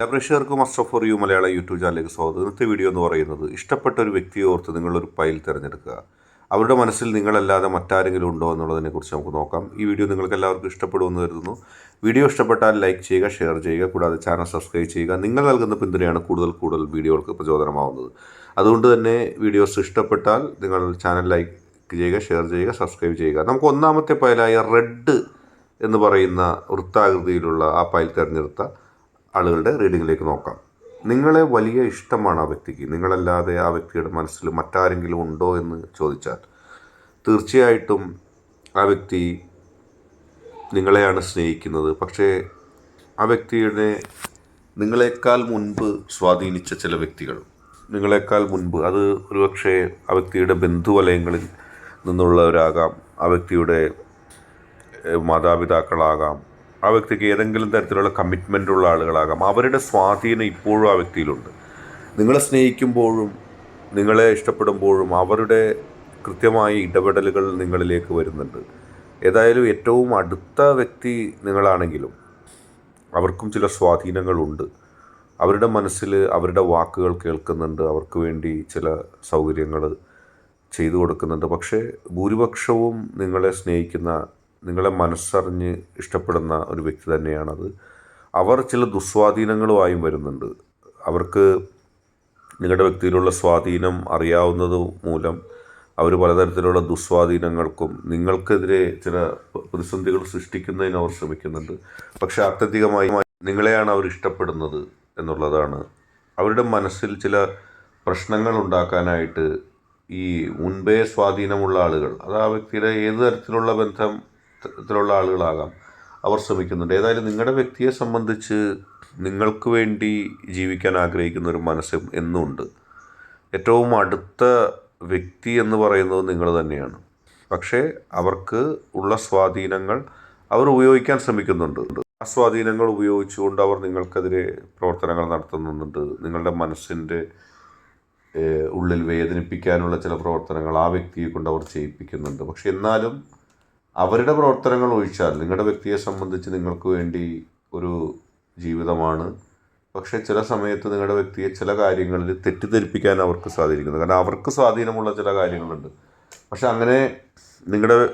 പ്രേക്ഷകർക്കും master for you Malayala YouTube ചാനലിലേക്ക് സ്വാഗതം. ഇന്നത്തെ വീഡിയോ എന്ന് പറയുന്നത് ഇഷ്ടപ്പെട്ട ഒരു വ്യക്തിയെ ഓർത്ത് നിങ്ങളൊരു ഫയൽ തിരഞ്ഞെടുക്കുക. അവരുടെ മനസ്സിൽ നിങ്ങളല്ലാതെ മറ്റാരെങ്കിലും ഉണ്ടോ എന്നുള്ളതിനെ കുറിച്ച് നമുക്ക് നോക്കാം. ഈ വീഡിയോ നിങ്ങൾക്ക് എല്ലാവർക്കും ഇഷ്ടപ്പെടുമെന്ന് കരുതുന്നു. വീഡിയോ ഇഷ്ടപ്പെട്ടാൽ ലൈക്ക് ചെയ്യുക ഷെയർ ചെയ്യുക കൂടാതെ ചാനൽ സബ്സ്ക്രൈബ് ചെയ്യുക. നിങ്ങൾ നൽകുന്ന പിന്തുണയാണ് കൂടുതൽ കൂടുതൽ വീഡിയോകൾക്ക് പ്രചോദനമാവുന്നത്. അതുകൊണ്ട് തന്നെ വീഡിയോസ് ഇഷ്ടപ്പെട്ടാൽ നിങ്ങൾ ചാനൽ ലൈക്ക് ചെയ്യുക ഷെയർ ചെയ്യുക സബ്സ്ക്രൈബ് ചെയ്യുക. നമുക്ക് ഒന്നാമത്തെ ഫയലായ റെഡ് എന്ന് പറയുന്ന വൃത്താകൃതിയിലുള്ള ആ ഫയൽ തിരഞ്ഞെടുത്ത ആളുകളുടെ റീഡിങ്ങിലേക്ക് നോക്കാം. നിങ്ങളെ വലിയ ഇഷ്ടമാണ് ആ വ്യക്തിക്ക്. നിങ്ങളല്ലാതെ ആ വ്യക്തിയുടെ മനസ്സിൽ മറ്റാരെങ്കിലും ഉണ്ടോ എന്ന് ചോദിച്ചാൽ തീർച്ചയായിട്ടും ആ വ്യക്തി നിങ്ങളെയാണ് സ്നേഹിക്കുന്നത്. പക്ഷേ ആ വ്യക്തിയുടെ നിങ്ങളെക്കാൾ മുൻപ് സ്വാധീനിച്ച ചില വ്യക്തികൾ നിങ്ങളെക്കാൾ മുൻപ് അത് ഒരുപക്ഷെ ആ വ്യക്തിയുടെ ബന്ധുവലയങ്ങളിൽ നിന്നുള്ളവരാകാം ആ വ്യക്തിയുടെ മാതാപിതാക്കളാകാം ആ വ്യക്തിക്ക് ഏതെങ്കിലും തരത്തിലുള്ള കമ്മിറ്റ്മെന്റ് ഉള്ള ആളുകളാകാം. അവരുടെ സ്വാധീനം ഇപ്പോഴും ആ വ്യക്തിയിലുണ്ട്. നിങ്ങളെ സ്നേഹിക്കുമ്പോഴും നിങ്ങളെ ഇഷ്ടപ്പെടുമ്പോഴും അവരുടെ കൃത്യമായ ഇടപെടലുകൾ നിങ്ങളിലേക്ക് വരുന്നുണ്ട്. ഏതായാലും ഏറ്റവും അടുത്ത വ്യക്തി നിങ്ങളാണെങ്കിലും അവർക്കും ചില സ്വാധീനങ്ങളുണ്ട്. അവരുടെ മനസ്സിൽ അവരുടെ വാക്കുകൾ കേൾക്കുന്നുണ്ട്. അവർക്ക് വേണ്ടി ചില സൗകര്യങ്ങൾ ചെയ്തു കൊടുക്കുന്നുണ്ട്. പക്ഷേ ഭൂരിപക്ഷവും നിങ്ങളെ സ്നേഹിക്കുന്ന നിങ്ങളെ മനസ്സറിഞ്ഞ് ഇഷ്ടപ്പെടുന്ന ഒരു വ്യക്തി തന്നെയാണത്. അവർ ചില ദുസ്വാധീനങ്ങളുമായും വരുന്നുണ്ട്. അവർക്ക് നിങ്ങളുടെ വ്യക്തിയിലുള്ള സ്വാധീനം അറിയാവുന്നത് മൂലം അവർ പലതരത്തിലുള്ള ദുസ്വാധീനങ്ങൾക്കും നിങ്ങൾക്കെതിരെ ചില പ്രതിസന്ധികൾ സൃഷ്ടിക്കുന്നതിന് അവർ ശ്രമിക്കുന്നുണ്ട്. പക്ഷെ ആത്യന്തികമായി നിങ്ങളെയാണ് അവർ ഇഷ്ടപ്പെടുന്നത് എന്നുള്ളതാണ്. അവരുടെ മനസ്സിൽ ചില പ്രശ്നങ്ങൾ ഉണ്ടാക്കാനായിട്ട് ഈ മുൻപേ സ്വാധീനമുള്ള ആളുകൾ അത് ആ വ്യക്തിയുടെ ഏത് തരത്തിലുള്ള ബന്ധത്തിലുള്ള ആളുകളാകാം. അവർ ശ്രമിക്കുന്നുണ്ട്. ഏതായാലും നിങ്ങളുടെ വ്യക്തിയെ സംബന്ധിച്ച് നിങ്ങൾക്ക് വേണ്ടി ജീവിക്കാൻ ആഗ്രഹിക്കുന്ന ഒരു മനസ്സ് എന്നും ഉണ്ട് ഏറ്റവും അടുത്ത വ്യക്തി എന്ന് പറയുന്നത് നിങ്ങൾ തന്നെയാണ്. പക്ഷേ അവർക്ക് ഉള്ള സ്വാധീനങ്ങൾ അവർ ഉപയോഗിക്കാൻ ശ്രമിക്കുന്നുണ്ട്. ആ സ്വാധീനങ്ങൾ ഉപയോഗിച്ചുകൊണ്ട് അവർ നിങ്ങൾക്കെതിരെ പ്രവർത്തനങ്ങൾ നടത്തുന്നുണ്ട്. നിങ്ങളുടെ മനസ്സിന്റെ ഉള്ളിൽ വേദനിപ്പിക്കാനുള്ള ചില പ്രവർത്തനങ്ങൾ ആ വ്യക്തിയെ കൊണ്ട് അവർ ചെയ്യിപ്പിക്കുന്നുണ്ട്. പക്ഷെ എന്നാലും അവരുടെ പ്രവർത്തനങ്ങൾ ഒഴിച്ചാൽ നിങ്ങളുടെ വ്യക്തിയെ സംബന്ധിച്ച് നിങ്ങൾക്ക് വേണ്ടി ഒരു ജീവിതമാണ്. പക്ഷേ ചില സമയത്ത് നിങ്ങളുടെ വ്യക്തിയെ ചില കാര്യങ്ങളിൽ തെറ്റിദ്ധരിപ്പിക്കാൻ അവർക്ക് സാധിക്കുന്നു. കാരണം അവർക്ക് സ്വാധീനമുള്ള ചില കാര്യങ്ങളുണ്ട്. പക്ഷെ അങ്ങനെ നിങ്ങളുടെ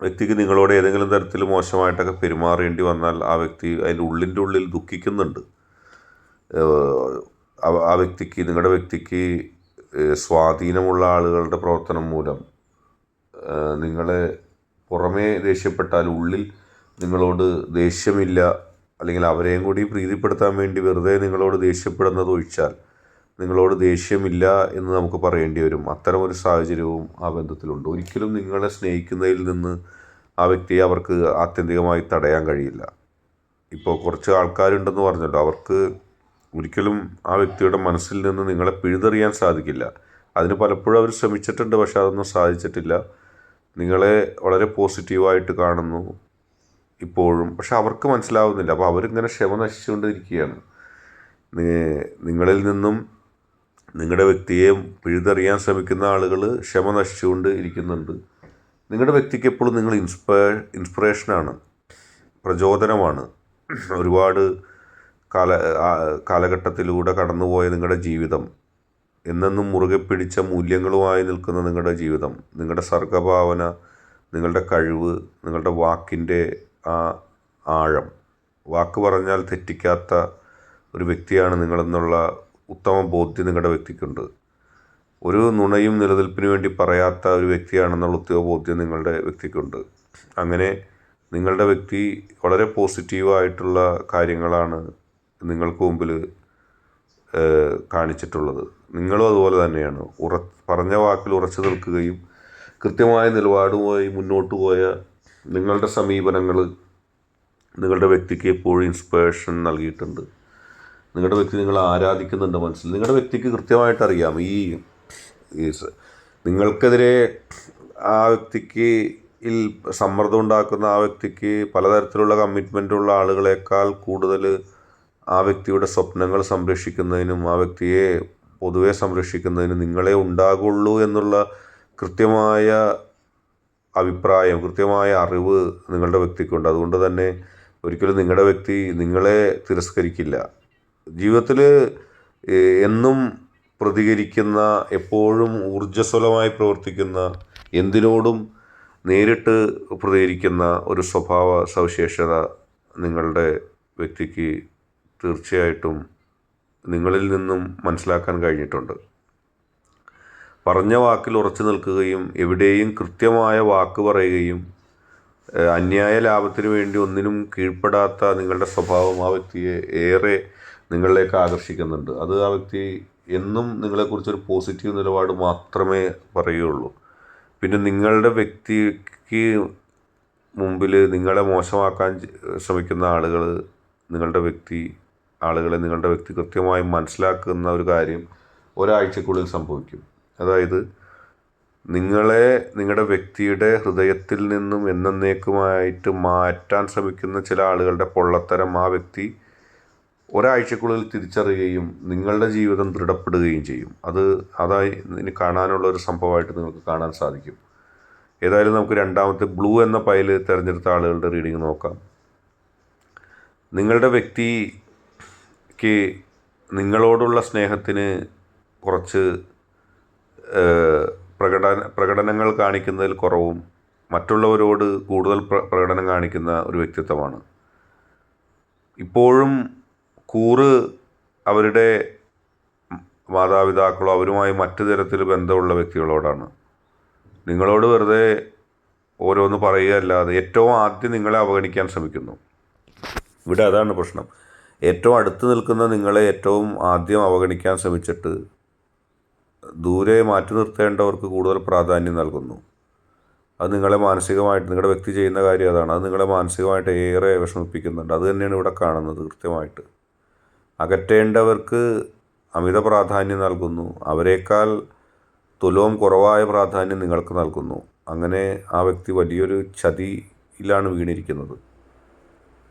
വ്യക്തിക്ക് നിങ്ങളോട് ഏതെങ്കിലും തരത്തിൽ മോശമായിട്ടൊക്കെ പെരുമാറേണ്ടി വന്നാൽ ആ വ്യക്തി അതിന്റെ ഉള്ളിന്റെ ഉള്ളിൽ ദുഃഖിക്കുന്നുണ്ട്. ആ വ്യക്തിക്ക് നിങ്ങളുടെ വ്യക്തിക്ക് സ്വാധീനമുള്ള ആളുകളുടെ പ്രവർത്തനം മൂലം നിങ്ങളെ പുറമേ ദേഷ്യപ്പെട്ടാൽ ഉള്ളിൽ നിങ്ങളോട് ദേഷ്യമില്ല അല്ലെങ്കിൽ അവരെയും കൂടി പ്രീതിപ്പെടുത്താൻ വേണ്ടി വെറുതെ നിങ്ങളോട് ദേഷ്യപ്പെടുന്നത് ഒഴിച്ചാൽ നിങ്ങളോട് ദേഷ്യമില്ല എന്ന് നമുക്ക് പറയേണ്ടി വരും. അത്തരം ഒരു സാഹചര്യവും ആ ബന്ധത്തിലുണ്ട്. ഒരിക്കലും നിങ്ങളെ സ്നേഹിക്കുന്നതിൽ നിന്ന് ആ വ്യക്തിയെ അവർക്ക് ആത്യന്തികമായി തടയാൻ കഴിയില്ല. ഇപ്പോൾ കുറച്ച് ആൾക്കാരുണ്ടെന്ന് പറഞ്ഞല്ലോ. അവർക്ക് ഒരിക്കലും ആ വ്യക്തിയുടെ മനസ്സിൽ നിന്ന് നിങ്ങളെ പിഴുതെറിയാൻ സാധിക്കില്ല. അതിന് പലപ്പോഴും അവർ ശ്രമിച്ചിട്ടുണ്ട് പക്ഷെ അതൊന്നും സാധിച്ചിട്ടില്ല. നിങ്ങളെ വളരെ പോസിറ്റീവായിട്ട് കാണുന്നു ഇപ്പോഴും. പക്ഷെ അവർക്ക് മനസ്സിലാവുന്നില്ല. അപ്പോൾ അവരിങ്ങനെ ക്ഷമ നശിച്ചുകൊണ്ടിരിക്കുകയാണ്. നിങ്ങളിൽ നിന്നും നിങ്ങളുടെ വ്യക്തിയെ പിഴുതെറിയാൻ ശ്രമിക്കുന്ന ആളുകൾ ക്ഷമ നശിച്ചുകൊണ്ട് ഇരിക്കുന്നുണ്ട്. നിങ്ങളുടെ വ്യക്തിക്ക് എപ്പോഴും നിങ്ങൾ ഇൻസ്പയർ ഇൻസ്പിറേഷനാണ്. പ്രചോദനമാണ്. ഒരുപാട് കാല കാലഘട്ടത്തിലൂടെ കടന്നുപോയ നിങ്ങളുടെ ജീവിതം. എന്നെന്നും മുറുകെ പിടിച്ച മൂല്യങ്ങളുമായി നിൽക്കുന്ന നിങ്ങളുടെ ജീവിതം നിങ്ങളുടെ സർഗഭാവന നിങ്ങളുടെ കഴിവ് നിങ്ങളുടെ വാക്കിന്റെ ആ ആഴം. വാക്ക് പറഞ്ഞാൽ തെറ്റിക്കാത്ത ഒരു വ്യക്തിയാണ് നിങ്ങളെന്നുള്ള ഉത്തമ ബോധ്യം നിങ്ങളുടെ വ്യക്തിക്കുണ്ട്. ഒരു നുണയും നിലനിൽപ്പിന് വേണ്ടി പറയാത്ത ഒരു വ്യക്തിയാണെന്നുള്ള ഉത്തമ ബോധ്യം നിങ്ങളുടെ വ്യക്തിക്കുണ്ട്. അങ്ങനെ നിങ്ങളുടെ വ്യക്തി വളരെ പോസിറ്റീവായിട്ടുള്ള കാര്യങ്ങളാണ് നിങ്ങൾക്ക് മുമ്പിൽ കാണിച്ചിട്ടുള്ളത്. നിങ്ങളും അതുപോലെ തന്നെയാണ്. ഉറ പറഞ്ഞ വാക്കിൽ ഉറച്ചു നിൽക്കുകയും കൃത്യമായ നിലപാടുമായി മുന്നോട്ട് പോയ നിങ്ങളുടെ സമീപനങ്ങൾ നിങ്ങളുടെ വ്യക്തിക്ക് എപ്പോഴും ഇൻസ്പിറേഷൻ നൽകിയിട്ടുണ്ട്. നിങ്ങളുടെ വ്യക്തി നിങ്ങൾ ആരാധിക്കുന്നുണ്ട് മനസ്സിൽ. നിങ്ങളുടെ വ്യക്തിക്ക് കൃത്യമായിട്ട് അറിയാം. ഈ നിങ്ങൾക്കെതിരെ ആ വ്യക്തിക്ക് സമ്മർദ്ദം ഉണ്ടാക്കുന്ന ആ വ്യക്തിക്ക് പലതരത്തിലുള്ള കമ്മിറ്റ്മെന്റുള്ള ആളുകളെക്കാൾ കൂടുതൽ ആ വ്യക്തിയുടെ സ്വപ്നങ്ങൾ സംരക്ഷിക്കുന്നതിനും ആ വ്യക്തിയെ പൊതുവെ സംരക്ഷിക്കുന്നതിന് നിങ്ങളെ ഉണ്ടാകുള്ളൂ എന്നുള്ള കൃത്യമായ അഭിപ്രായം കൃത്യമായ അറിവ് നിങ്ങളുടെ വ്യക്തിക്കുണ്ട്. അതുകൊണ്ട് തന്നെ ഒരിക്കലും നിങ്ങളുടെ വ്യക്തി നിങ്ങളെ തിരസ്കരിക്കില്ല. ജീവിതത്തിൽ എന്നും പ്രതികരിക്കുന്ന എപ്പോഴും ഊർജസ്വലമായി പ്രവർത്തിക്കുന്ന എന്തിനോടും നേരിട്ട് പ്രതികരിക്കുന്ന ഒരു സ്വഭാവ സവിശേഷത നിങ്ങളുടെ വ്യക്തിക്ക് തീർച്ചയായിട്ടും നിങ്ങളിൽ നിന്നും മനസ്സിലാക്കാൻ കഴിഞ്ഞിട്ടുണ്ട്. പറഞ്ഞ വാക്കിൽ ഉറച്ചു നിൽക്കുകയും എവിടെയും കൃത്യമായ വാക്ക് പറയുകയും അന്യായ ലാഭത്തിന് വേണ്ടി ഒന്നിനും കീഴ്പ്പെടാത്ത നിങ്ങളുടെ സ്വഭാവം ആ വ്യക്തിയെ ഏറെ നിങ്ങളിലേക്ക് ആകർഷിക്കുന്നുണ്ട്. അത് ആ വ്യക്തി എന്നും നിങ്ങളെക്കുറിച്ചൊരു പോസിറ്റീവ് നിലപാട് മാത്രമേ പറയുകയുള്ളൂ. പിന്നെ നിങ്ങളുടെ വ്യക്തിക്ക് മുമ്പിൽ നിങ്ങളെ മോശമാക്കാൻ ശ്രമിക്കുന്ന ആളുകൾ നിങ്ങളുടെ വ്യക്തി ആളുകളെ നിങ്ങളുടെ വ്യക്തി കൃത്യമായി മനസ്സിലാക്കുന്ന ഒരു കാര്യം ഒരാഴ്ചക്കുള്ളിൽ സംഭവിക്കും. അതായത് നിങ്ങളെ നിങ്ങളുടെ വ്യക്തിയുടെ ഹൃദയത്തിൽ നിന്നും എന്നേക്കുമായിട്ട് മാറ്റാൻ ശ്രമിക്കുന്ന ചില ആളുകളുടെ പൊള്ളത്തരം ആ വ്യക്തി ഒരാഴ്ചക്കുള്ളിൽ തിരിച്ചറിയുകയും നിങ്ങളുടെ ജീവിതം ദൃഢപ്പെടുകയും ചെയ്യും. അത് അതായി ഇനി കാണാനുള്ള ഒരു സംഭവമായിട്ട് നിങ്ങൾക്ക് കാണാൻ സാധിക്കും. ഏതായാലും നമുക്ക് രണ്ടാമത്തെ ബ്ലൂ എന്ന പൈൽ തിരഞ്ഞെടുത്ത ആളുകളുടെ റീഡിങ് നോക്കാം. നിങ്ങളുടെ വ്യക്തിക്ക് നിങ്ങളോടുള്ള സ്നേഹത്തിന് കുറച്ച് പ്രകട പ്രകടന പ്രകടനങ്ങൾ കാണിക്കുന്നതിൽ കുറവും മറ്റുള്ളവരോട് കൂടുതൽ പ്ര പ്രകടനം കാണിക്കുന്ന ഒരു വ്യക്തിത്വമാണ്. ഇപ്പോഴും കൂറ് അവരുടെ മാതാപിതാക്കളോ അവരുമായി മറ്റു തരത്തിൽ ബന്ധമുള്ള വ്യക്തികളോടാണ്. നിങ്ങളോട് വെറുതെ ഓരോന്ന് പറയുകയല്ലാതെ ഏറ്റവും ആദ്യം നിങ്ങളെ അവഗണിക്കാൻ ശ്രമിക്കുന്നു. ഇവിടെ അതാണ് പ്രശ്നം. ഏറ്റവും അടുത്ത് നിൽക്കുന്ന നിങ്ങളെ ഏറ്റവും ആദ്യം അവഗണിക്കാൻ ശ്രമിച്ചിട്ട് ദൂരെ മാറ്റി നിർത്തേണ്ടവർക്ക് കൂടുതൽ പ്രാധാന്യം നൽകുന്നു. അത് നിങ്ങളെ മാനസികമായിട്ട് നിങ്ങളുടെ വ്യക്തി ചെയ്യുന്ന കാര്യം അതാണ്. അത് നിങ്ങളെ മാനസികമായിട്ട് ഏറെ വിഷമിപ്പിക്കുന്നുണ്ട്. അത് തന്നെയാണ് ഇവിടെ കാണുന്നത് കൃത്യമായിട്ട്. അകറ്റേണ്ടവർക്ക് അമിത പ്രാധാന്യം നൽകുന്നു. അവരെക്കാൾ തുലവും കുറവായ പ്രാധാന്യം നിങ്ങൾക്ക് നൽകുന്നു. അങ്ങനെ ആ വ്യക്തി വലിയൊരു ചതിയിലാണ് വീണിരിക്കുന്നത്.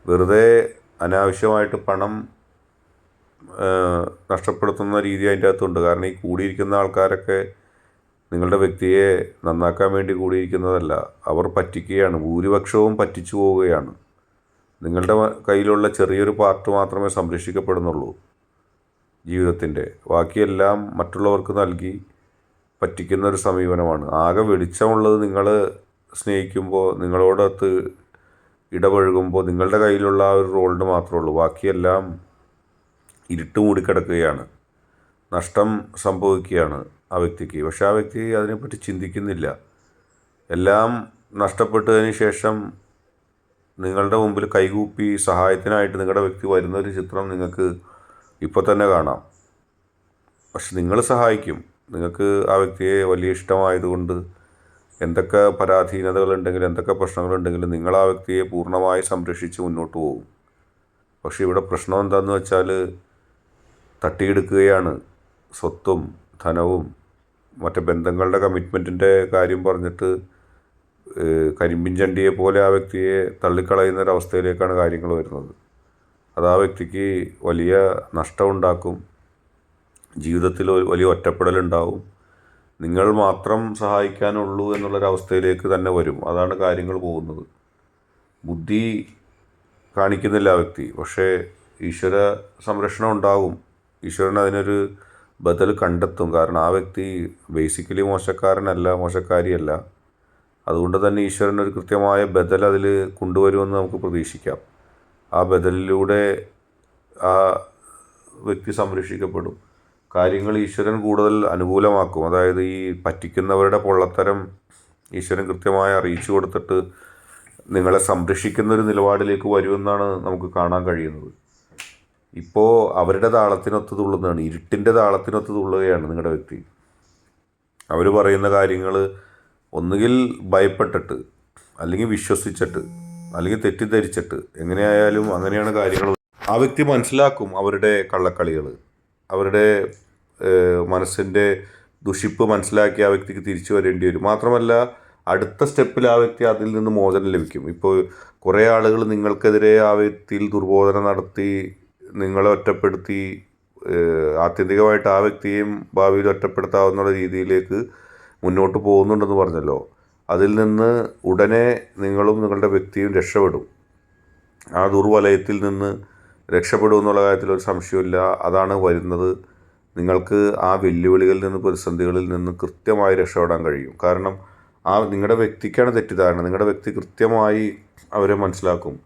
വെറുതെ അനാവശ്യമായിട്ട് പണം നഷ്ടപ്പെടുത്തുന്ന രീതി അതിന്റെ അകത്തുണ്ട്. കാരണം ഈ കൂടിയിരിക്കുന്ന ആൾക്കാരൊക്കെ നിങ്ങളുടെ വ്യക്തിയെ നന്നാക്കാൻ വേണ്ടി കൂടിയിരിക്കുന്നതല്ല. അവർ പറ്റിക്കുകയാണ്. ഭൂരിപക്ഷവും പറ്റിച്ചു പോവുകയാണ്. നിങ്ങളുടെ കയ്യിലുള്ള ചെറിയൊരു പാർട്ട് മാത്രമേ സംരക്ഷിക്കപ്പെടുന്നുള്ളൂ ജീവിതത്തിന്റെ. ബാക്കിയെല്ലാം മറ്റുള്ളവർക്ക് നൽകി പറ്റിക്കുന്ന ഒരു സമീപനമാണ്. ആകെ വെളിച്ചമുള്ളത് നിങ്ങൾ സ്നേഹിക്കുമ്പോൾ നിങ്ങളോടൊത്ത് ഇടപഴകുമ്പോൾ നിങ്ങളുടെ കയ്യിലുള്ള ആ ഒരു റോളിന് മാത്രമേ ഉള്ളൂ. ബാക്കിയെല്ലാം ഇരുട്ട് മൂടിക്കിടക്കുകയാണ് നഷ്ടം സംഭവിക്കുകയാണ് ആ വ്യക്തിക്ക്. പക്ഷെ ആ വ്യക്തി അതിനെപ്പറ്റി ചിന്തിക്കുന്നില്ല. എല്ലാം നഷ്ടപ്പെട്ടതിന് ശേഷം നിങ്ങളുടെ മുമ്പിൽ കൈകൂപ്പി സഹായത്തിനായിട്ട് നിങ്ങളുടെ വ്യക്തി വരുന്ന ഒരു ചിത്രം നിങ്ങൾക്ക് ഇപ്പോൾ തന്നെ കാണാം. പക്ഷെ നിങ്ങൾ സഹായിക്കും. നിങ്ങൾക്ക് ആ വ്യക്തിയെ വലിയ ഇഷ്ടമായതുകൊണ്ട് എന്തൊക്കെ പരാധീനതകളുണ്ടെങ്കിലും എന്തൊക്കെ പ്രശ്നങ്ങളുണ്ടെങ്കിലും നിങ്ങൾ ആ വ്യക്തിയെ പൂർണമായി സംരക്ഷിച്ച് മുന്നോട്ട് പോകും. പക്ഷെ ഇവിടെ പ്രശ്നം എന്താണെന്ന് വെച്ചാൽ തട്ടിയെടുക്കുകയാണ്. സ്വത്തും ധനവും മറ്റ് ബന്ധങ്ങളുടെ കമ്മിറ്റ്മെന്റിന്റെ കാര്യം പറഞ്ഞിട്ട് കരിമ്പിൻചണ്ടിയെ കരിമ്പിൻ ചണ്ടിയെ പോലെ ആ വ്യക്തിയെ തള്ളിക്കളയുന്ന ഒരവസ്ഥയിലേക്കാണ് കാര്യങ്ങൾ വരുന്നത്. അത് ആ വ്യക്തിക്ക് വലിയ നഷ്ടമുണ്ടാക്കും. ജീവിതത്തിൽ വലിയ ഒറ്റപ്പെടലുണ്ടാവും. നിങ്ങൾ മാത്രം സഹായിക്കാനുള്ളൂ എന്നുള്ളൊരവസ്ഥയിലേക്ക് തന്നെ വരും. അതാണ് കാര്യങ്ങൾ പോകുന്നത്. ബുദ്ധി കാണിക്കുന്നില്ല വ്യക്തി. പക്ഷേ ഈശ്വര സംരക്ഷണം ഉണ്ടാകും. ഈശ്വരൻ അതിനൊരു ബദൽ കണ്ടെത്തും. കാരണം ആ വ്യക്തി ബേസിക്കലി മോശക്കാരനല്ല മോശക്കാരിയല്ല. അതുകൊണ്ട് തന്നെ ഈശ്വരൻ ഒരു കൃത്യമായ ബദൽ അതിൽ കൊണ്ടുവരുമെന്ന് നമുക്ക് പ്രതീക്ഷിക്കാം. ആ ബദലിലൂടെ ആ വ്യക്തി സംരക്ഷിക്കപ്പെടും. കാര്യങ്ങൾ ഈശ്വരൻ കൂടുതൽ അനുകൂലമാക്കും. അതായത് ഈ പറ്റിക്കുന്നവരുടെ പൊള്ളത്തരം ഈശ്വരൻ കൃത്യമായി അറിയിച്ചു കൊടുത്തിട്ട് നിങ്ങളെ സംരക്ഷിക്കുന്ന ഒരു നിലപാടിലേക്ക് വരുമെന്നാണ് നമുക്ക് കാണാൻ കഴിയുന്നത്. ഇപ്പോൾ അവരുടെ താളത്തിനൊത്ത് തുള്ളുന്നതാണ്. ഇരുട്ടിന്റെ താളത്തിനൊത്ത് തുള്ളുകയാണ് നിങ്ങളുടെ വ്യക്തി. അവർ പറയുന്ന കാര്യങ്ങൾ ഒന്നുകിൽ ഭയപ്പെട്ടിട്ട് അല്ലെങ്കിൽ വിശ്വസിച്ചിട്ട് അല്ലെങ്കിൽ തെറ്റിദ്ധരിച്ചിട്ട് എങ്ങനെയായാലും അങ്ങനെയാണ് കാര്യങ്ങൾ. ആ വ്യക്തി മനസ്സിലാക്കും അവരുടെ കള്ളക്കളികൾ അവരുടെ മനസ്സിന്റെ ദുഷിപ്പ് മനസ്സിലാക്കി ആ വ്യക്തിക്ക് തിരിച്ചു വരേണ്ടി വരും. മാത്രമല്ല അടുത്ത സ്റ്റെപ്പിൽ ആ വ്യക്തി അതിൽ നിന്ന് മോചനം ലഭിക്കും. ഇപ്പോൾ കുറേ ആളുകൾ നിങ്ങൾക്കെതിരെ ആ വ്യക്തിയിൽ ദുർബോധന നടത്തി നിങ്ങളെ ഒറ്റപ്പെടുത്തി ആത്യന്തികമായിട്ട് ആ വ്യക്തിയും ഭാവിയിൽ ഒറ്റപ്പെടുത്താവുന്ന രീതിയിലേക്ക് മുന്നോട്ട് പോകുന്നുണ്ടെന്ന് പറഞ്ഞല്ലോ. അതിൽ നിന്ന് ഉടനെ നിങ്ങളും നിങ്ങളുടെ വ്യക്തിയും രക്ഷപ്പെടും. ആ ദുർവലയത്തിൽ നിന്ന് രക്ഷപ്പെടുമെന്നുള്ള കാര്യത്തിൽ ഒരു സംശയമില്ല അതാണ് വരുന്നത്. നിങ്ങൾക്ക് ആ വെല്ലുവിളികളിൽ നിന്ന് പ്രതിസന്ധികളിൽ നിന്ന് കൃത്യമായി രക്ഷപ്പെടാൻ കഴിയും. കാരണം ആ നിങ്ങളുടെ വ്യക്തിക്കാണ് തെറ്റിദ്ധാരണ. നിങ്ങളുടെ വ്യക്തി കൃത്യമായി അവരെ മനസ്സിലാക്കും.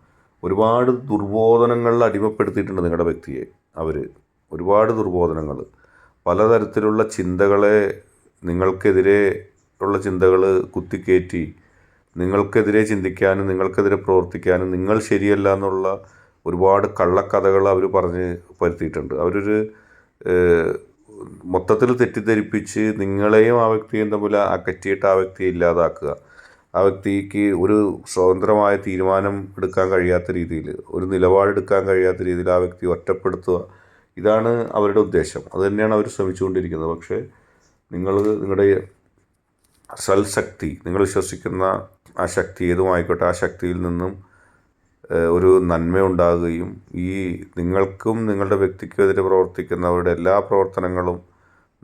ഒരുപാട് ദുർബോധനങ്ങളിൽ അടിമപ്പെടുത്തിയിട്ടുണ്ട് നിങ്ങളുടെ വ്യക്തിയെ അവർ ഒരുപാട് ദുർബോധനങ്ങൾ. പലതരത്തിലുള്ള ചിന്തകളെ നിങ്ങൾക്കെതിരെ ഉള്ള ചിന്തകൾ കുത്തിക്കയറ്റി നിങ്ങൾക്കെതിരെ ചിന്തിക്കാനും നിങ്ങൾക്കെതിരെ പ്രവർത്തിക്കാനും നിങ്ങൾ ശരിയല്ല എന്നുള്ള ഒരുപാട് കള്ളക്കഥകൾ അവർ പറഞ്ഞ് പരത്തിയിട്ടുണ്ട് അവരൊരു മൊത്തത്തിൽ തെറ്റിദ്ധരിപ്പിച്ച് നിങ്ങളെയും ആ വ്യക്തിയും തമ്മിൽ അകറ്റിയിട്ട് ആ വ്യക്തിയെ ഇല്ലാതാക്കുക. ആ വ്യക്തിക്ക് ഒരു സ്വതന്ത്രമായ തീരുമാനം എടുക്കാൻ കഴിയാത്ത രീതിയിൽ ഒരു നിലപാടെടുക്കാൻ കഴിയാത്ത രീതിയിൽ ആ വ്യക്തി ഒറ്റപ്പെടുത്തുക ഇതാണ് അവരുടെ ഉദ്ദേശം. അതുതന്നെയാണ് അവർ ശ്രമിച്ചുകൊണ്ടിരിക്കുന്നത്. പക്ഷേ നിങ്ങൾ നിങ്ങളുടെ സൽശക്തി നിങ്ങൾ വിശ്വസിക്കുന്ന ആ ശക്തി ഏതുമായിക്കോട്ടെ ആ ശക്തിയിൽ നിന്നും ഒരു നന്മയുണ്ടാകുകയും ഈ നിങ്ങൾക്കും നിങ്ങളുടെ വ്യക്തിക്കെതിരെ പ്രവർത്തിക്കുന്നവരുടെ എല്ലാ പ്രവർത്തനങ്ങളും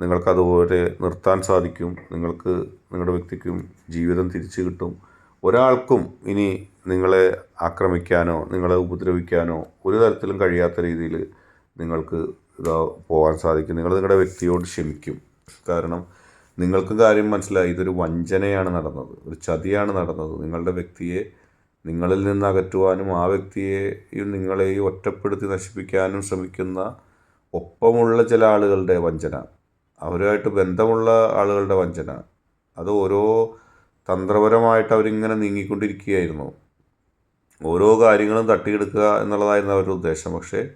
നിങ്ങൾക്കതുപോലെ നിർത്താൻ സാധിക്കും. നിങ്ങൾക്ക് നിങ്ങളുടെ വ്യക്തിക്കും ജീവിതം തിരിച്ചു കിട്ടും. ഒരാൾക്കും ഇനി നിങ്ങളെ ആക്രമിക്കാനോ നിങ്ങളെ ഉപദ്രവിക്കാനോ ഒരു തരത്തിലും കഴിയാത്ത രീതിയിൽ നിങ്ങൾക്ക് ഇതാ പോകാൻ സാധിക്കും. നിങ്ങൾ നിങ്ങളുടെ വ്യക്തിയോട് ക്ഷമിക്കും. കാരണം നിങ്ങൾക്ക് കാര്യം മനസ്സിലായി. ഇതൊരു വഞ്ചനയാണ് നടന്നത്. ഒരു ചതിയാണ് നടന്നത്. നിങ്ങളുടെ വ്യക്തിയെ നിങ്ങളിൽ നിന്ന് അകറ്റുവാനും ആ വ്യക്തിയെയും നിങ്ങളെയും ഒറ്റപ്പെടുത്തി നശിപ്പിക്കാനും ശ്രമിക്കുന്ന ഒപ്പമുള്ള ചില ആളുകളുടെ വഞ്ചന. അവരുമായിട്ട് ബന്ധമുള്ള ആളുകളുടെ വഞ്ചന. അത് ഓരോ തന്ത്രപരമായിട്ട് അവരിങ്ങനെ നീങ്ങിക്കൊണ്ടിരിക്കുകയായിരുന്നു. ഓരോ കാര്യങ്ങളും തട്ടിയെടുക്കുക എന്നുള്ളതായിരുന്നു അവരുടെ ഉദ്ദേശം. പക്ഷേ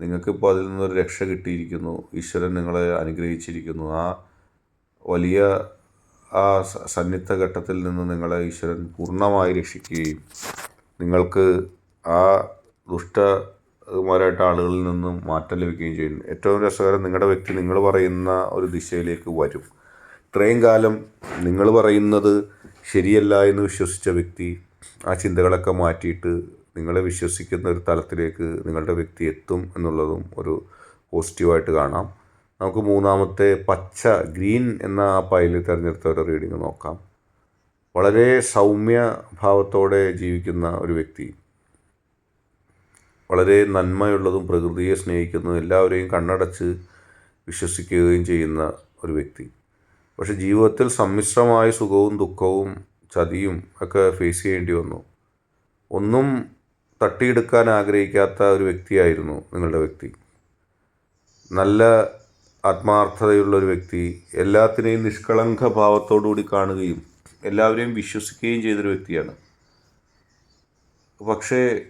നിങ്ങൾക്കിപ്പോൾ അതിൽ നിന്നൊരു രക്ഷ കിട്ടിയിരിക്കുന്നു. ഈശ്വരൻ നിങ്ങളെ അനുഗ്രഹിച്ചിരിക്കുന്നു. ആ വലിയ ആ സന്നിധ ഘട്ടത്തിൽ നിന്ന് നിങ്ങളെ ഈശ്വരൻ പൂർണമായി രക്ഷിക്കുകയും നിങ്ങൾക്ക് ആ ദുഷ്ടമാരായിട്ട് ആളുകളിൽ നിന്നും മാറ്റം ലഭിക്കുകയും ചെയ്യുന്നു. ഏറ്റവും രസകരം നിങ്ങളുടെ വ്യക്തി നിങ്ങൾ പറയുന്ന ഒരു ദിശയിലേക്ക് വരും. ഇത്രയും കാലം നിങ്ങൾ പറയുന്നത് ശരിയല്ല എന്ന് വിശ്വസിച്ച വ്യക്തി ആ ചിന്തകളൊക്കെ മാറ്റിയിട്ട് നിങ്ങളെ വിശ്വസിക്കുന്ന ഒരു തലത്തിലേക്ക് നിങ്ങളുടെ വ്യക്തി എത്തും എന്നുള്ളതും ഒരു പോസിറ്റീവായിട്ട് കാണാം. നമുക്ക് മൂന്നാമത്തെ പച്ച ഗ്രീൻ എന്ന ആ പൈൽ തിരഞ്ഞെടുത്ത ഒരു റീഡിങ് നോക്കാം. വളരെ സൗമ്യ ഭാവത്തോടെ ജീവിക്കുന്ന ഒരു വ്യക്തി. വളരെ നന്മയുള്ളതും പ്രകൃതിയെ സ്നേഹിക്കുന്നതും എല്ലാവരെയും കണ്ണടച്ച് വിശ്വസിക്കുകയും ചെയ്യുന്ന ഒരു വ്യക്തി. പക്ഷെ ജീവിതത്തിൽ സമ്മിശ്രമായ സുഖവും ദുഃഖവും ചതിയും ഒക്കെ ഫേസ് ചെയ്യേണ്ടി വന്നു. ഒന്നും തട്ടിയെടുക്കാൻ ആഗ്രഹിക്കാത്ത ഒരു വ്യക്തിയായിരുന്നു നിങ്ങളുടെ വ്യക്തി. നല്ല ആത്മാർത്ഥതയുള്ള ഒരു വ്യക്തി എല്ലാത്തിനെയും നിഷ്കളങ്ക ഭാവത്തോടുകൂടി കാണുകയും എല്ലാവരെയും വിശ്വസിക്കുകയും ചെയ്തൊരു വ്യക്തിയാണ്. പക്ഷേ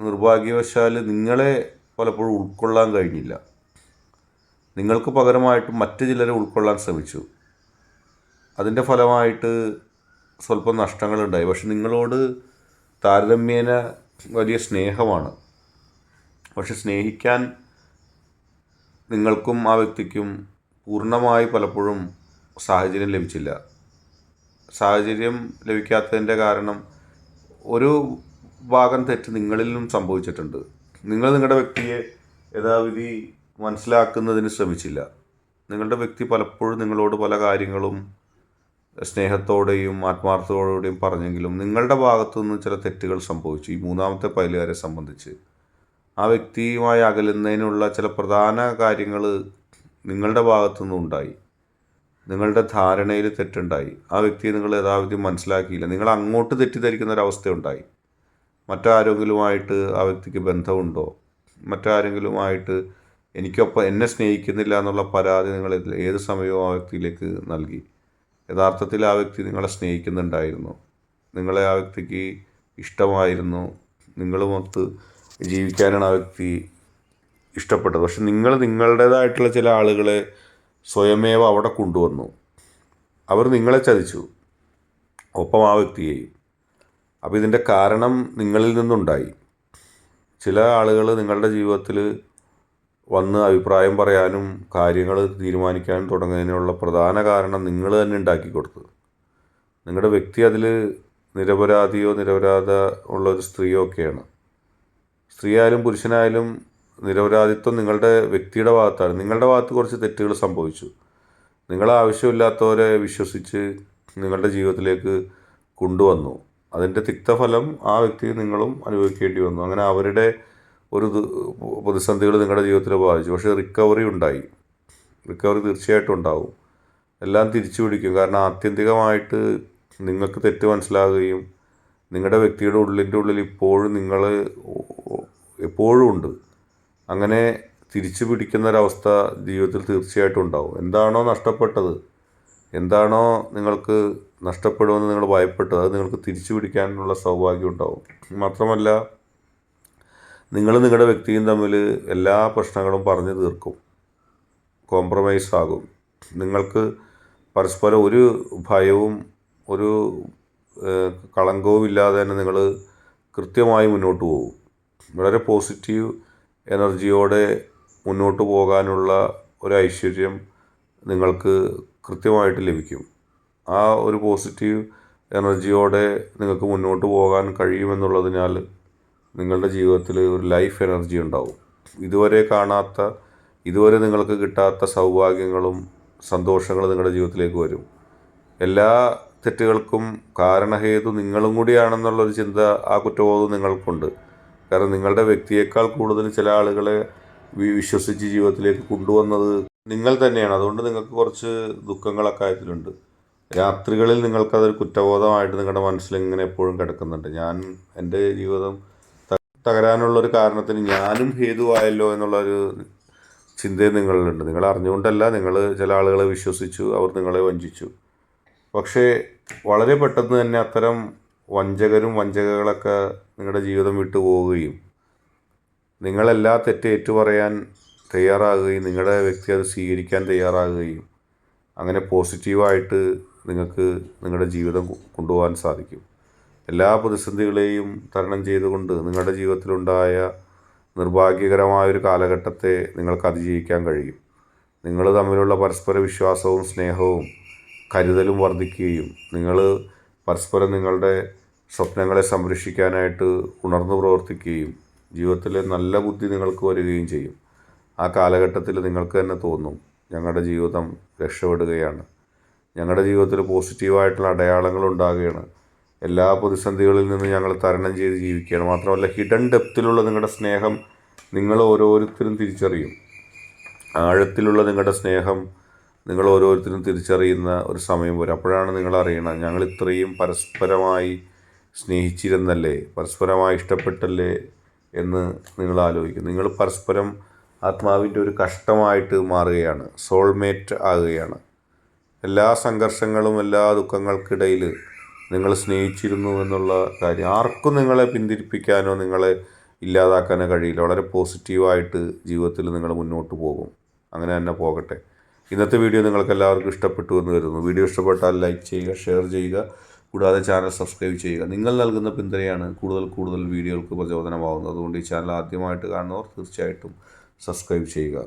നിർഭാഗ്യവശാൽ നിങ്ങളെ പലപ്പോഴും ഉൾക്കൊള്ളാൻ കഴിഞ്ഞില്ല. നിങ്ങൾക്ക് പകരമായിട്ട് മറ്റു ചിലരെ ഉൾക്കൊള്ളാൻ ശ്രമിച്ചു. അതിന്റെ ഫലമായിട്ട് സ്വല്പം നഷ്ടങ്ങളുണ്ടായി. പക്ഷെ നിങ്ങളോട് താരതമ്യേന വലിയ സ്നേഹമാണ്. പക്ഷെ സ്നേഹിക്കാൻ നിങ്ങൾക്കും ആ വ്യക്തിക്കും പൂർണമായി പലപ്പോഴും സാഹചര്യം ലഭിച്ചില്ല. സാഹചര്യം ലഭിക്കാത്തതിന്റെ കാരണം ഒരു ഭാഗം തെറ്റ് നിങ്ങളിലും സംഭവിച്ചിട്ടുണ്ട്. നിങ്ങൾ നിങ്ങളുടെ വ്യക്തിയെ യഥാവിധി മനസ്സിലാക്കുന്നതിന് ശ്രമിച്ചില്ല. നിങ്ങളുടെ വ്യക്തി പലപ്പോഴും നിങ്ങളോട് പല കാര്യങ്ങളും സ്നേഹത്തോടെയും ആത്മാർത്ഥതയോടെയും പറഞ്ഞെങ്കിലും നിങ്ങളുടെ ഭാഗത്തു നിന്ന് ചില തെറ്റുകൾ സംഭവിച്ചു. ഈ മൂന്നാമത്തെ പൈലുകാരെ സംബന്ധിച്ച് ആ വ്യക്തിയുമായി അകലുന്നതിനുള്ള ചില പ്രധാന കാര്യങ്ങൾ നിങ്ങളുടെ ഭാഗത്തു നിന്നുണ്ടായി നിങ്ങളുടെ ധാരണയിൽ തെറ്റുണ്ടായി. ആ വ്യക്തിയെ നിങ്ങൾ യഥാവിധി മനസ്സിലാക്കിയില്ല. നിങ്ങൾ അങ്ങോട്ട് തെറ്റിദ്ധരിക്കുന്ന ഒരവസ്ഥയുണ്ടായി മറ്റാരെങ്കിലുമായിട്ട് ആ വ്യക്തിക്ക് ബന്ധമുണ്ടോ? മറ്റാരെങ്കിലുമായിട്ട് എനിക്കൊപ്പം എന്നെ സ്നേഹിക്കുന്നില്ല എന്നുള്ള പരാതി നിങ്ങൾ ഏത് സമയവും ആ വ്യക്തിയിലേക്ക് നൽകി. യഥാർത്ഥത്തിൽ ആ വ്യക്തി നിങ്ങളെ സ്നേഹിക്കുന്നുണ്ടായിരുന്നു. നിങ്ങളെ ആ വ്യക്തിക്ക് ഇഷ്ടമായിരുന്നു. നിങ്ങളുമൊത്ത് ജീവിക്കാനാണ് ആ വ്യക്തി ഇഷ്ടപ്പെട്ടത്. പക്ഷെ നിങ്ങൾ നിങ്ങളുടേതായിട്ടുള്ള ചില ആളുകളെ സ്വയമേവ അവിടെ കൊണ്ടുവന്നു. അവർ നിങ്ങളെ ചതിച്ചു. ഒപ്പം ആ വ്യക്തിയെയും അപ്പോൾ ഇതിന്റെ കാരണം നിങ്ങളിൽ നിന്നുണ്ടായി. ചില ആളുകൾ നിങ്ങളുടെ ജീവിതത്തിൽ വന്ന് അഭിപ്രായം പറയാനും കാര്യങ്ങൾ തീരുമാനിക്കാനും തുടങ്ങുന്നതിനുള്ള പ്രധാന കാരണം നിങ്ങൾ തന്നെ ഉണ്ടാക്കി കൊടുത്തു നിങ്ങളുടെ വ്യക്തി അതിൽ നിരപരാധിയോ നിരപരാധ ഉള്ള ഒരു സ്ത്രീയോ ഒക്കെയാണ്. സ്ത്രീ ആയാലും പുരുഷനായാലും നിരപരാധിത്വം നിങ്ങളുടെ വ്യക്തിയുടെ ഭാഗത്താണ്. നിങ്ങളുടെ ഭാഗത്ത് കുറച്ച് തെറ്റുകൾ സംഭവിച്ചു. നിങ്ങൾ ആവശ്യമില്ലാത്തവരെ വിശ്വസിച്ച് നിങ്ങളുടെ ജീവിതത്തിലേക്ക് കൊണ്ടുവന്നു. അതിന്റെ തിക്തഫലം ആ വ്യക്തി നിങ്ങളും അനുഭവിക്കേണ്ടി വന്നു. അങ്ങനെ അവരുടെ ഒരു പ്രതിസന്ധികൾ നിങ്ങളുടെ ജീവിതത്തിൽ ബാധിച്ചു. പക്ഷേ റിക്കവറി ഉണ്ടായി. റിക്കവറി തീർച്ചയായിട്ടും ഉണ്ടാവും. എല്ലാം തിരിച്ചു പിടിക്കും. കാരണം ആത്യന്തികമായിട്ട് നിങ്ങൾക്ക് തെറ്റ് മനസ്സിലാകുകയും നിങ്ങളുടെ വ്യക്തിയുടെ ഉള്ളിന്റെ ഉള്ളിൽ ഇപ്പോഴും നിങ്ങൾ എപ്പോഴും ഉണ്ട്. അങ്ങനെ തിരിച്ചു പിടിക്കുന്ന ഒരവസ്ഥ ജീവിതത്തിൽ തീർച്ചയായിട്ടും ഉണ്ടാവും. എന്താണോ നഷ്ടപ്പെട്ടത് എന്താണോ നിങ്ങൾക്ക് നഷ്ടപ്പെടുമെന്ന് നിങ്ങൾ ഭയപ്പെട്ടത് അത് നിങ്ങൾക്ക് തിരിച്ചു പിടിക്കാനുള്ള സൗഭാഗ്യം ഉണ്ടാവും. മാത്രമല്ല നിങ്ങൾ നിങ്ങളുടെ വ്യക്തിയും തമ്മിൽ എല്ലാ പ്രശ്നങ്ങളും പറഞ്ഞു തീർക്കും. കോംപ്രമൈസ് ആകും. നിങ്ങൾക്ക് പരസ്പരം ഒരു ഭയവും ഒരു കളങ്കവും ഇല്ലാതെ തന്നെ നിങ്ങൾ കൃത്യമായി മുന്നോട്ട് പോകും. വളരെ പോസിറ്റീവ് എനർജിയോടെ മുന്നോട്ട് പോകാനുള്ള ഒരു ഐശ്വര്യം നിങ്ങൾക്ക് കൃത്യമായിട്ട് ലഭിക്കും. ആ ഒരു പോസിറ്റീവ് എനർജിയോടെ നിങ്ങൾക്ക് മുന്നോട്ട് പോകാൻ കഴിയുമെന്നുള്ളതിനാൽ നിങ്ങളുടെ ജീവിതത്തിൽ ഒരു ലൈഫ് എനർജി ഉണ്ടാവും. ഇതുവരെ കാണാത്ത ഇതുവരെ നിങ്ങൾക്ക് കിട്ടാത്ത സൗഭാഗ്യങ്ങളും സന്തോഷങ്ങളും നിങ്ങളുടെ ജീവിതത്തിലേക്ക് വരും. എല്ലാ തെറ്റുകൾക്കും കാരണഹേതു നിങ്ങളും കൂടിയാണെന്നുള്ളൊരു ചിന്ത ആ കുറ്റബോധം നിങ്ങൾക്കുണ്ട്. കാരണം നിങ്ങളുടെ വ്യക്തിയേക്കാൾ കൂടുതൽ ചില ആളുകളെ വിശ്വസിച്ച് ജീവിതത്തിലേക്ക് കൊണ്ടുവന്നത് നിങ്ങൾ തന്നെയാണ്. അതുകൊണ്ട് നിങ്ങൾക്ക് കുറച്ച് ദുഃഖങ്ങളൊക്കെ ആയതിലുണ്ട്. രാത്രികളിൽ നിങ്ങൾക്കതൊരു കുറ്റബോധമായിട്ട് നിങ്ങളുടെ മനസ്സിൽ ഇങ്ങനെ എപ്പോഴും കിടക്കുന്നുണ്ട്. ഞാൻ എന്റെ ജീവിതം തകരാനുള്ളൊരു കാരണത്തിന് ഞാനും ഹേതുവായല്ലോ എന്നുള്ളൊരു ചിന്തയും നിങ്ങളിലുണ്ട്. നിങ്ങൾ അറിഞ്ഞുകൊണ്ടല്ല നിങ്ങൾ ചില ആളുകളെ വിശ്വസിച്ചു അവർ നിങ്ങളെ വഞ്ചിച്ചു. പക്ഷേ വളരെ പെട്ടെന്ന് തന്നെ അത്തരം വഞ്ചകരും വഞ്ചകകളൊക്കെ നിങ്ങളുടെ ജീവിതം വിട്ടു പോവുകയും നിങ്ങളെല്ലാ തെറ്റ് ഏറ്റുപറയാൻ തയ്യാറാകുകയും നിങ്ങളുടെ വ്യക്തി അത് സ്വീകരിക്കാൻ തയ്യാറാകുകയും അങ്ങനെ പോസിറ്റീവായിട്ട് നിങ്ങൾക്ക് നിങ്ങളുടെ ജീവിതം കൊണ്ടുപോകാൻ സാധിക്കും. എല്ലാ പ്രതിസന്ധികളെയും തരണം ചെയ്തുകൊണ്ട് നിങ്ങളുടെ ജീവിതത്തിലുണ്ടായ നിർഭാഗ്യകരമായ ഒരു കാലഘട്ടത്തെ നിങ്ങൾക്ക് അതിജീവിക്കാൻ കഴിയും. നിങ്ങൾ തമ്മിലുള്ള പരസ്പര വിശ്വാസവും സ്നേഹവും കരുതലും വർദ്ധിക്കുകയും നിങ്ങൾ പരസ്പരം നിങ്ങളുടെ സ്വപ്നങ്ങളെ സംരക്ഷിക്കാനായിട്ട് ഉണർന്നു പ്രവർത്തിക്കുകയും ജീവിതത്തിലെ നല്ല ബുദ്ധി നിങ്ങൾക്ക് വരികയും ചെയ്യും. ആ കാലഘട്ടത്തിൽ നിങ്ങൾക്ക് തന്നെ തോന്നും ഞങ്ങളുടെ ജീവിതം രക്ഷപ്പെടുകയാണ്. ഞങ്ങളുടെ ജീവിതത്തിൽ പോസിറ്റീവായിട്ടുള്ള അടയാളങ്ങൾ ഉണ്ടാകുകയാണ്. എല്ലാ പ്രതിസന്ധികളിൽ നിന്ന് ഞങ്ങൾ തരണം ചെയ്ത് ജീവിക്കുകയാണ്. മാത്രമല്ല ഹിഡൻ ഡെപ്തിലുള്ള നിങ്ങളുടെ സ്നേഹം നിങ്ങൾ ഓരോരുത്തരും തിരിച്ചറിയും. ആഴത്തിലുള്ള നിങ്ങളുടെ സ്നേഹം നിങ്ങൾ ഓരോരുത്തരും തിരിച്ചറിയുന്ന ഒരു സമയം വരും. അപ്പോഴാണ് നിങ്ങൾ അറിയണം ഞങ്ങൾ ഇത്രയും പരസ്പരമായി സ്നേഹിച്ചിരുന്നല്ലേ? പരസ്പരമായി ഇഷ്ടപ്പെട്ടല്ലേ എന്ന് നിങ്ങൾ ആലോചിക്കും നിങ്ങൾ പരസ്പരം ആത്മാവിന്റെ ഒരു കഷ്ടമായിട്ട് മാറുകയാണ്. സോൾമേറ്റ് ആകുകയാണ്. എല്ലാ സംഘർഷങ്ങളും എല്ലാ ദുഃഖങ്ങൾക്കിടയിൽ നിങ്ങൾ സ്നേഹിച്ചിരുന്നു എന്നുള്ള കാര്യം ആർക്കും നിങ്ങളെ പിന്തിരിപ്പിക്കാനോ നിങ്ങളെ ഇല്ലാതാക്കാനോ കഴിയില്ല. വളരെ പോസിറ്റീവായിട്ട് ജീവിതത്തിൽ നിങ്ങൾ മുന്നോട്ട് പോകും. അങ്ങനെ തന്നെ പോകട്ടെ. ഇന്നത്തെ വീഡിയോ നിങ്ങൾക്ക് എല്ലാവർക്കും ഇഷ്ടപ്പെട്ടു എന്ന് കരുതുന്നു. വീഡിയോ ഇഷ്ടപ്പെട്ടാൽ ലൈക്ക് ചെയ്യുക ഷെയർ ചെയ്യുക. കൂടാതെ ചാനൽ സബ്സ്ക്രൈബ് ചെയ്യുക. നിങ്ങൾ നൽകുന്ന പിന്തുണയാണ് കൂടുതൽ കൂടുതൽ വീഡിയോകൾക്ക് പ്രചോദനമാകുന്നത് അതുകൊണ്ട് ഈ ചാനൽ ആദ്യമായിട്ട് കാണുന്നവർ തീർച്ചയായിട്ടും സബ്സ്ക്രൈബ് ചെയ്യുക.